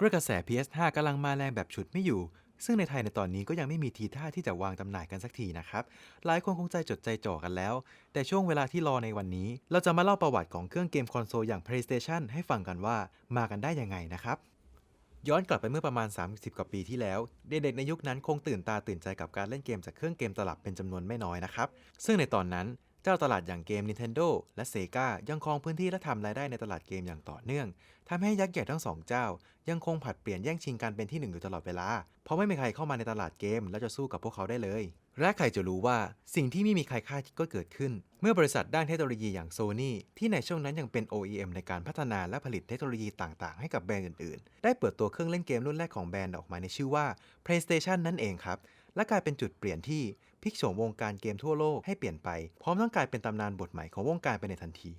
ด้วยกระแส PS5 กำลังมาแรงแบบฉุดไม่อยู่ ซึ่งในไทยในตอนนี้ก็ยังไม่มีทีท่าที่จะวางจำหน่ายกันสักทีนะครับ หลายคนคงใจจดใจจ่อกันแล้ว แต่ช่วงเวลาที่รอในวันนี้ เราจะมาเล่าประวัติของเครื่องเกมคอนโซลอย่าง PlayStation ให้ฟังกันว่ามากันได้ยังไงนะครับย้อนกลับไปเมื่อประมาณ 30 กว่าปีที่แล้ว เด็กๆในยุคนั้นคงตื่นตาตื่นใจกับการเล่นเกมจากเครื่องเกมตลับเป็นจำนวนไม่น้อยนะครับ ซึ่งในตอนนั้น เจ้าตลาดอย่างเกม Nintendo และ Sega ยังครองพื้นที่และทำรายได้ในตลาดเกมอย่างต่อเนื่องทำให้ยักษ์ใหญ่ทั้งสองเจ้า ยังคงผัดเปลี่ยนแย่งชิงการเป็นที่หนึ่งอยู่ตลอดเวลา เพราะไม่มีใครเข้ามาในตลาดเกม แล้วจะสู้กับพวกเขาได้เลย และใครจะรู้ว่าสิ่งที่ไม่มีใครคาดก็เกิดขึ้น เมื่อบริษัทด้านเทคโนโลยีอย่าง Sony ที่ในช่วงนั้นยังเป็น OEM ในการพัฒนาและผลิตเทคโนโลยีต่างๆ ให้กับแบรนด์อื่นๆ ได้เปิดตัวเครื่องเล่นเกมรุ่นแรกของแบรนด์ออกมาในชื่อว่า PlayStation นั่นเองครับและกลายเป็นจุดเปลี่ยนที่ ลิกโฉมวงการเกมทั่วโลกให้เปลี่ยนไป พร้อมทั้งกลายเป็นตำนานบทใหม่ของวงการไปในทันที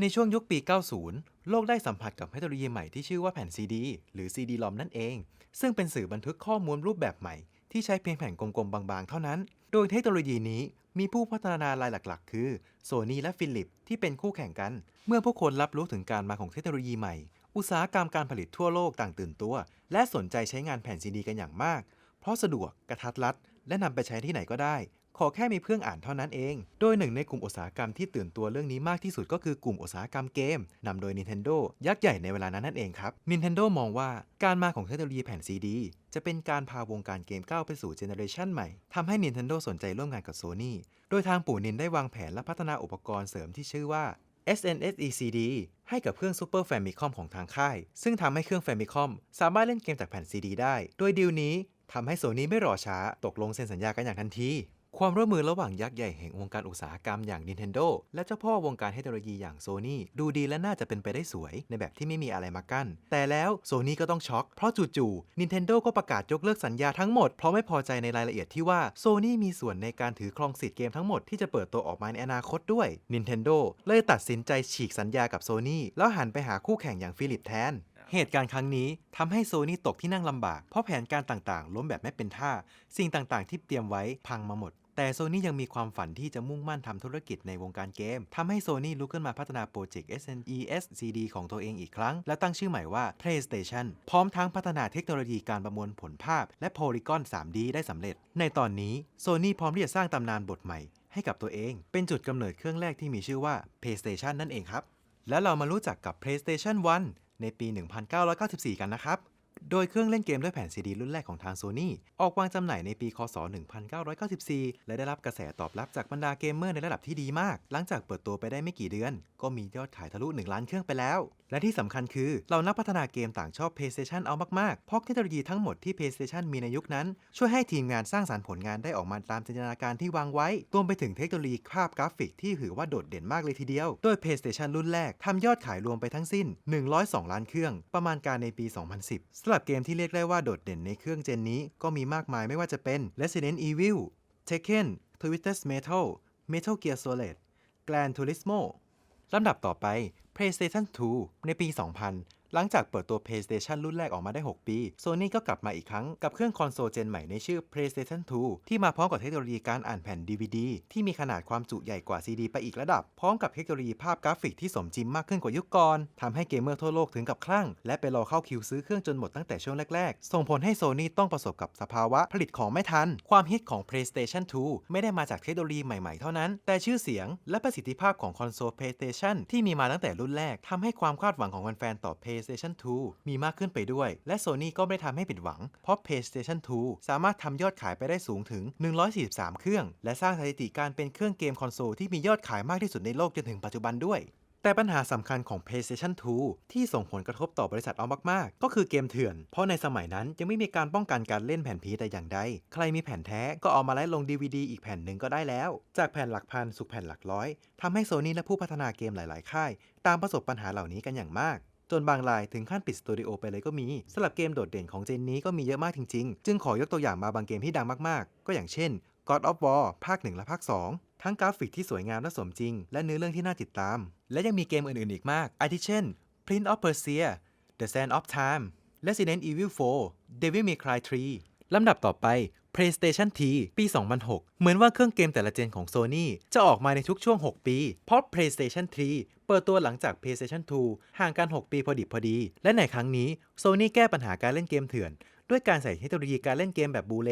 ในช่วงยุคปี 90 โลกได้สัมผัสกับเทคโนโลยีใหม่ที่ชื่อว่าแผ่นซีดีหรือ CD-ROM นั่นเอง ซึ่งเป็นสื่อบันทึกข้อมูลรูปแบบใหม่ ที่ใช้เพียงแผ่นกลมๆบางๆ เท่านั้น โดยเทคโนโลยีนี้มีผู้พัฒนารายหลักๆ คือ Sony และ Philips ที่เป็นคู่แข่งกัน เมื่อผู้คนรับรู้ถึงการมาของเทคโนโลยีใหม่ อุตสาหกรรมการผลิตทั่วโลกต่างตื่นตัว และสนใจใช้งานแผ่นซีดีกันอย่างมาก เพราะสะดวกกระทัดรัด และนำไปใช้ที่ไหนก็ได้ ขอแค่มีเครื่องอ่านเท่านั้นเอง โดยหนึ่งในกลุ่มอุตสาหกรรมที่ตื่นตัวเรื่องนี้มากที่สุดก็คือกลุ่มอุตสาหกรรมเกมนำโดย Nintendo ยักษ์ใหญ่ในเวลานั้นนั่นเองครับ Nintendo มองว่าการมาของเทคโนโลยีแผ่นซีดีจะเป็นการพาวงการเกมก้าวไปสู่เจเนอเรชันใหม่ทำให้ Nintendo สนใจร่วมงานกับ Sony โดยทางปู่นินได้วางแผนและพัฒนาอุปกรณ์เสริมที่ชื่อว่า SNES CD ให้กับเครื่อง Super Famicom ของทางค่าย ซึ่งทำให้เครื่อง Famicom สามารถเล่นเกมจากแผ่น CD ได้ โดยดีลนี้ ทำให้โซนี่ไม่รอช้าตกลงเซ็นสัญญากันอย่างทันทีความร่วมมือระหว่างยักษ์ใหญ่แห่งวงการอุตสาหกรรมอย่าง Nintendo และเจ้าพ่อวงการเทคโนโลยีอย่าง Sony ดูดีและน่าจะเป็นไปได้สวยในแบบที่ไม่มีอะไรมากั้น แต่แล้ว Sony ก็ต้องช็อก เพราะจู่ๆ Nintendo ก็ประกาศยกเลิกสัญญาทั้งหมด เพราะไม่พอใจในรายละเอียดที่ว่า Sony มีส่วนในการถือครองสิทธิ์เกมทั้งหมดที่จะเปิดตัวออกมาในอนาคตด้วย Nintendo เลยตัดสินใจฉีกสัญญากับ Sony แล้วหันไปหาคู่แข่งอย่างฟิลิปแทน เหตุการณ์ครั้งนี้ทำให้โซนี่ตกที่นั่งลำบาก เพราะแผนการต่างๆ ล้มแบบไม่เป็นท่า สิ่งต่างๆ ที่เตรียมไว้พังมาหมด แต่โซนี่ยังมีความฝันที่จะมุ่งมั่นทำธุรกิจในวงการเกมทำให้โซนี่ลุกขึ้นมาพัฒนาโปรเจกต์ SNES CD ของตัวเองอีกครั้ง และตั้งชื่อใหม่ว่า PlayStation พร้อมทั้งพัฒนาเทคโนโลยีการประมวลผลภาพ และโพลีกอน 3D ได้สำเร็จ ในตอนนี้โซนี่พร้อมที่จะสร้างตำนานบทใหม่ ให้กับตัวเอง เป็นจุดกำเนิดเครื่องแรกที่มีชื่อว่า PlayStation นั่นเองครับ แล้วเรามารู้จักกับ PlayStation 1 ในปี 1994 กันนะครับ โดยเครื่องเล่นเกมด้วยแผ่นซีดีรุ่นแรกของทาง Sony ออกวางจำหน่ายในปี คศ 1994 และได้รับกระแสตอบรับจากบรรดาเกมเมอร์ในระดับที่ดีมาก หลังจากเปิดตัวไปได้ไม่กี่เดือน ก็มียอดขายทะลุ 1 ล้านเครื่องไปแล้ว และที่สำคัญคือเรานักพัฒนาเกมต่างชอบ PlayStation เอามากๆ เพราะเทคโนโลยีทั้งหมดที่ PlayStation มีในยุคนั้น ช่วยให้ทีมงานสร้างสรรค์ผลงานได้ออกมาตามจินตนาการที่วางไว้รวมไปถึงเทคโนโลยีภาพกราฟิกที่ถือว่าโดดเด่นมากเลยทีเดียว โดย PlayStation รุ่นแรกทำยอดขายรวมไปทั้งสิ้น 102 ล้านเครื่อง ประมาณการในปี 2010สำหรับเกมที่เรียกได้ว่าโดดเด่นในเครื่องเจนนี้ก็มีมากมายไม่ว่าจะเป็น Resident Evil Tekken Twisted Metal Metal Gear Solid Gran Turismo ลำดับต่อไป PlayStation 2 ในปี 2000 หลังจากเปิดตัว PlayStation รุ่นแรกออกมาได้ 6 ปี Sony ก็กลับมาอีกครั้งกับเครื่องคอนโซลเจนใหม่ในชื่อ PlayStation 2 ที่มาพร้อมกับเทคโนโลยีการอ่านแผ่น DVD ที่มีขนาดความจุใหญ่กว่า CD ไปอีกระดับ พร้อมกับเทคโนโลยีภาพกราฟิกที่สมจริงมากขึ้นกว่ายุคก่อนทำให้เกมเมอร์ทั่วโลกถึงกับคลั่ง และไปรอเข้าคิวซื้อเครื่องจนหมดตั้งแต่ช่วงแรกๆ ส่งผลให้ Sony ต้องประสบกับสภาวะผลิตของไม่ทัน ความฮิตของ PlayStation 2 ไม่ได้มาจากเทคโนโลยีใหม่ๆ เท่านั้น แต่ชื่อเสียงและประสิทธิภาพของคอนโซล PlayStation ที่มีมาตั้งแต่รุ่นแรกทำให้ความคาดหวังของแฟนๆต่อ PlayStation 2 มีมากขึ้นไปด้วย และ Sony ก็ไม่ได้ทำให้ผิดหวัง เพราะ PlayStation 2 สามารถทำยอดขายไปได้สูงถึง 143 เครื่อง และสร้างสถิติการเป็นเครื่องเกมคอนโซลที่มียอดขายมากที่สุดในโลกจนถึงปัจจุบันด้วย แต่ปัญหาสำคัญของ PlayStation 2 ที่ส่งผลกระทบต่อบริษัทเอามาก ๆ ก็คือเกมเถื่อน เพราะในสมัยนั้นยังไม่มีการป้องกันการเล่นแผ่นผีแต่อย่างใด ใครมีแผ่นแท้ก็เอามาไล่ลง DVD อีกแผ่นหนึ่งก็ได้แล้ว จากแผ่นหลักพันสู่แผ่นหลักร้อย ทำให้โซนี่และผู้พัฒนาเกมหลาย ๆ ค่าย ตามประสบปัญหาเหล่านี้กันอย่างมากจนบางรายถึงขั้นปิดสตูดิโอไปเลยก็มีสำหรับเกมโดดเด่นของเจนนี้ก็มีเยอะมากจริง ๆ จึงขอยกตัวอย่างมาบางเกมที่ดังมาก ๆ ก็อย่างเช่น God of War ภาค 1 และภาค 2 ทั้งกราฟิกที่สวยงามและสมจริง และเนื้อเรื่องที่น่าติดตาม และยังมีเกมอื่นๆอีกมาก อาทิเช่น Prince of Persia The Sand of Time Resident Evil 4 Devil May Cry 3 ลำดับต่อไป PlayStation T ปี 2006 เหมือนว่าเครื่องเกมแต่ละเจนของ Sony จะออกมาในทุกช่วง 6 ปี เพราะ PlayStation 3 เปิดตัวหลังจาก PlayStation 2 ห่างกัน 6 ปีพอดิบพอดี และในครั้งนี้ Sony แก้ปัญหาการเล่นเกมเถื่อน ด้วยการใส่เทคโนโลยีการเล่นเกมแบบบูเล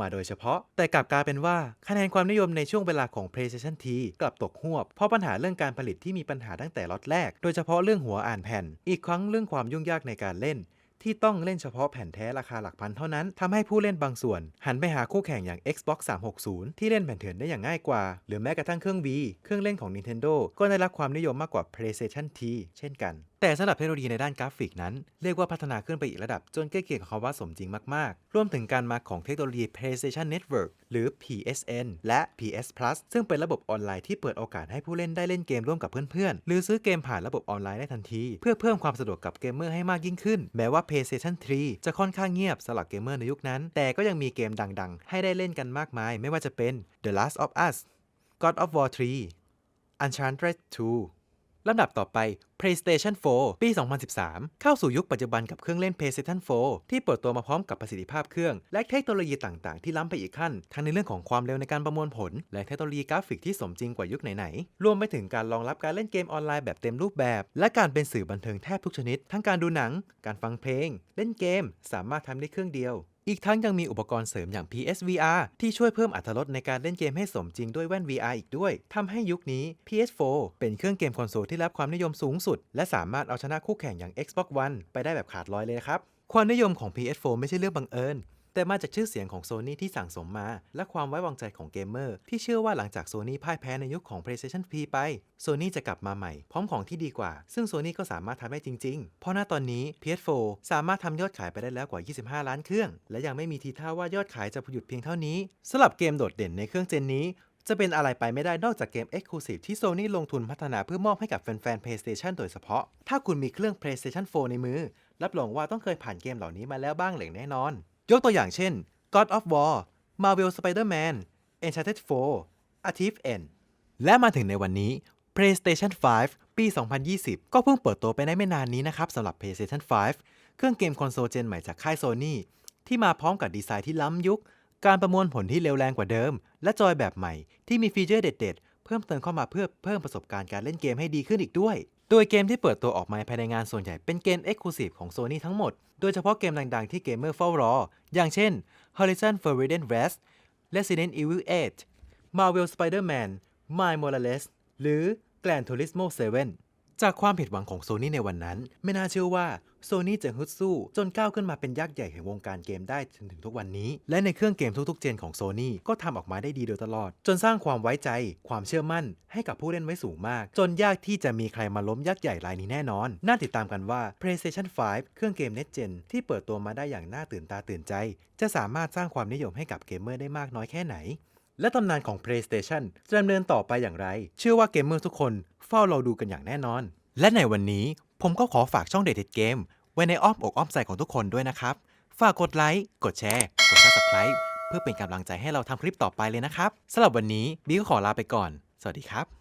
มาโดยเฉพาะ แต่กลับกลายเป็นว่าคะแนนความนิยมในช่วงเวลาของ PlayStation T กลับตกหวบ เพราะปัญหาเรื่องการผลิตที่มีปัญหาตั้งแต่ล็อตแรก โดยเฉพาะเรื่องหัวอ่านแผ่น อีกครั้งเรื่องความยุ่งยากในการเล่นที่ต้องเล่นเฉพาะแผ่นแท้ราคาหลักพันเท่านั้นทำให้ผู้เล่นบางส่วน หันไปหาคู่แข่งอย่าง Xbox 360 ที่เล่นแผ่นเถื่อนได้อย่างง่ายกว่า หรือแม้กระทั่งเครื่อง V เครื่องเล่นของ Nintendo ก็ได้รับความนิยมมากกว่า PlayStation T เช่นกัน แต่สำหรับเทคโนโลยีในด้านกราฟิกนั้น เรียกว่าพัฒนาขึ้นไปอีกระดับ จนใกล้เคียงกับคำว่าสมจริงมากๆ รวมถึงการมาของเทคโนโลยี PlayStation Network หรือ PSN และ PS Plus ซึ่งเป็นระบบออนไลน์ที่เปิดโอกาสให้ผู้เล่นได้เล่นเกมร่วมกับเพื่อนๆ หรือซื้อเกมผ่านระบบออนไลน์ได้ทันที เพื่อเพิ่มความสะดวกกับเกมเมอร์ให้มากยิ่งขึ้น แม้ว่า PlayStation 3 จะค่อนข้างเงียบสำหรับเกมเมอร์ในยุคนั้น แต่ก็ยังมีเกมดังๆ ให้ได้เล่นกันมากมาย ไม่ว่าจะเป็น The Last of Us God of War 3 Uncharted 2 ลำดับต่อไป PlayStation 4 ปี 2013 เข้าสู่ยุคปัจจุบันกับเครื่องเล่น PlayStation 4 ที่เปิดตัวมาพร้อมกับประสิทธิภาพเครื่อง และเทคโนโลยีต่างๆ ที่ล้ำไปอีกขั้น ทั้งในเรื่องของความเร็วในการประมวลผล และเทคโนโลยีกราฟิกที่สมจริงกว่ายุคไหนๆ รวมไปถึงการรองรับการเล่นเกมออนไลน์แบบเต็มรูปแบบ และการเป็นสื่อบันเทิงแทบทุกชนิด ทั้งการดูหนัง การฟังเพลง เล่นเกม สามารถทำได้เครื่องเดียว อีกทั้งยังมีอุปกรณ์เสริมอย่าง PSVR ที่ช่วยเพิ่มอรรถรสในการเล่นเกมให้สมจริงด้วยแว่น VR อีกด้วยทำให้ยุคนี้ PS4 เป็นเครื่องเกมคอนโซลที่รับความนิยมสูงสุด และสามารถเอาชนะคู่แข่งอย่าง Xbox One ไปได้แบบขาดลอยเลยครับ ความนิยมของ PS4 ไม่ใช่เรื่องบังเอิญ แต่มาจากชื่อเสียงของ Sony ที่สั่งสมมา และความไว้วางใจของเกมเมอร์ที่เชื่อว่าหลังจาก Sony พ่ายแพ้ในยุคของ PlayStation P ไป Sony จะกลับมาใหม่ พร้อมของที่ดีกว่า ซึ่ง Sony ก็สามารถทำได้จริง ๆ เพราะณตอนนี้ PS4 สามารถทำยอดขายไปได้แล้วกว่า 25 ล้านเครื่อง และยังไม่มีทีท่าว่ายอดขายจะหยุดเพียงเท่านี้สำหรับเกมโดดเด่นในเครื่องเจนนี้จะเป็นอะไรไปไม่ได้นอกจากเกม Exclusive ที่ Sony ลงทุนพัฒนาเพื่อมอบให้กับแฟนๆ PlayStation โดยเฉพาะ ถ้าคุณมีเครื่อง PlayStation 4 ในมือ รับรองว่าต้องเคยผ่านเกมเหล่านี้มาแล้วบ้างเหล่งแน่นอน ยกตัวอย่างเช่น God of War Marvel Spider-Man Uncharted 4 A Thief End และมาถึงในวันนี้ PlayStation 5 ปี 2020 ก็เพิ่งเปิดตัวไปได้ไม่นานนี้นะครับสำหรับ PlayStation 5 เครื่องเกมคอนโซลเจนใหม่จากค่าย Sony ที่มาพร้อมกับดีไซน์ที่ล้ำยุค การประมวลผลที่เร็วแรงกว่าเดิม และจอยแบบใหม่ที่มีฟีเจอร์เด็ด ๆ เพิ่มเติมเข้ามาเพื่อเพิ่มประสบการณ์การเล่นเกมให้ดีขึ้นอีกด้วย โดยเกมที่เปิดตัวออกมาภายในงานส่วนใหญ่เป็นเกม Exclusive ของ Sony ทั้งหมด โดยเฉพาะเกมดังๆ ที่เกมเมอร์เฝ้ารอ อย่างเช่น Horizon Forbidden West Resident Evil 8 Marvel Spider-Man Miles Morales หรือ Gran Turismo 7 จากความผิดหวังของโซนี่ในวันนั้น ไม่น่าเชื่อว่าโซนี่จะฮึดสู้ จนก้าวขึ้นมาเป็นยักษ์ใหญ่แห่งวงการเกมได้จนถึงทุกวันนี้ และในเครื่องเกมทุกๆ เจนของโซนี่ก็ทำออกมาได้ดีโดยตลอด จนสร้างความไว้ใจ ความเชื่อมั่น ให้กับผู้เล่นไว้สูงมาก จนยากที่จะมีใครมาล้มยักษ์ใหญ่รายนี้แน่นอน น่าติดตามกันว่า PlayStation 5 เครื่องเกม Next Gen ที่เปิดตัวมาได้อย่างน่าตื่นตาตื่นใจ จะสามารถสร้างความนิยมให้กับเกมเมอร์ได้มากน้อยแค่ไหน และตำนานของ PlayStation จะดำเนินต่อไปอย่างไร เชื่อว่าเกมเมอร์ทุกคนเฝ้ารอดูกันอย่างแน่นอน และในวันนี้ผมก็ขอฝากช่องเด็ดเกมไว้ในอ้อมอกอ้อมใจของทุกคนด้วยนะครับ ฝากกดไลค์ กดแชร์ กด subscribe เพื่อเป็นกำลังใจให้เราทำคลิปต่อไปเลยนะครับสำหรับวันนี้บีก็ขอลาไปก่อน สวัสดีครับ